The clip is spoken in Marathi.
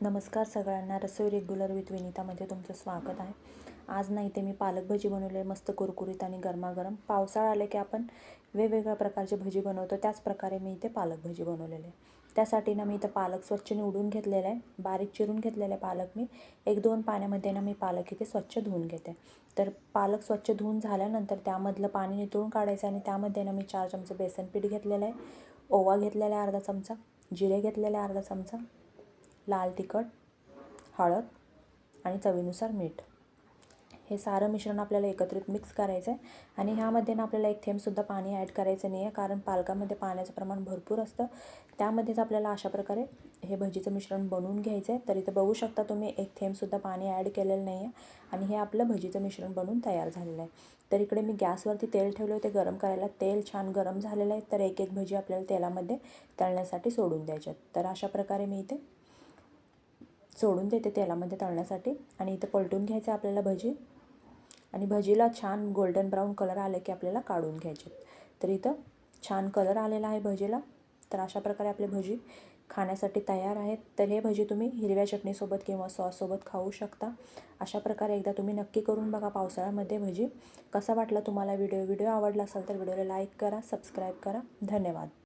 नमस्कार सगळ्यांना रसोई रेग्युलर विथ विनितामध्ये तुमचं स्वागत आहे. आज नाही ते मी पालक भजी बनवले मस्त कुरकुरीत आणि गरमागरम. पावसाळा आले की आपण वेगवेगळ्या प्रकारची भजी बनवतो त्याच प्रकारे मी इथे पालक भजी बनवलेले. आहे त्यासाठी ना मी इथं पालक स्वच्छ निवडून घेतलेला आहे. बारीक चिरून घेतलेले पालक मी. एक दोन पाण्यामध्ये ना मी पालक इथे स्वच्छ धुवून घेते. तर पालक स्वच्छ धुवून झाल्यानंतर त्यामधलं पाणी नितळून काढायचं आणि त्यामध्ये ना मी चार चमचे बेसन पीठ घेतलेलं आहे. ओवा घेतलेला आहे अर्धा चमचा जिरे घेतलेले आहे अर्धा चमचा लाल तिखट हळद आणि चवीनुसार मीठ. हे सारं मिश्रण आपल्याला एकत्रित मिक्स करायचं आहे आणि ह्यामध्ये ना आपल्याला एक थेंबसुद्धा पाणी ॲड करायचं नाही आहे कारण पालकामध्ये पाण्याचं प्रमाण भरपूर असतं. त्यामध्येच आपल्याला अशा प्रकारे हे भजीचं मिश्रण बनवून घ्यायचं आहे तर इथं बघू शकता तुम्ही एक थेंबसुद्धा पाणी ॲड केलेलं नाही आहे आणि हे आपलं भजीचं मिश्रण बनवून तयार झालेलं आहे. तर इकडे मी गॅसवरती तेल ठेवलं होते गरम करायला तेल छान गरम झालेलं आहे. तर एक एक भजी आपल्याला तेलामध्ये तळण्यासाठी सोडून द्यायच्यात तर अशा प्रकारे मी इथे सोडून देते तेलामध्ये तळण्यासाठी. आणि इथं पलटून घ्यायचं आपल्याला भजी. आणि भजीला छान गोल्डन ब्राऊन कलर आले की आपल्याला काढून घ्यायचे. तर इथं छान कलर आलेला आहे भजीला. तर अशा प्रकारे आपले भजी खाण्यासाठी तयार आहेत. तर हे भजी तुम्ही हिरव्या चटणीसोबत किंवा सॉससोबत खाऊ शकता. अशा प्रकारे एकदा तुम्ही नक्की करून बघा पावसाळ्यामध्ये भजी. कसा वाटला तुम्हाला व्हिडिओ? व्हिडिओ आवडला असेल तर व्हिडिओला लाईक करा सबस्क्राईब करा. धन्यवाद.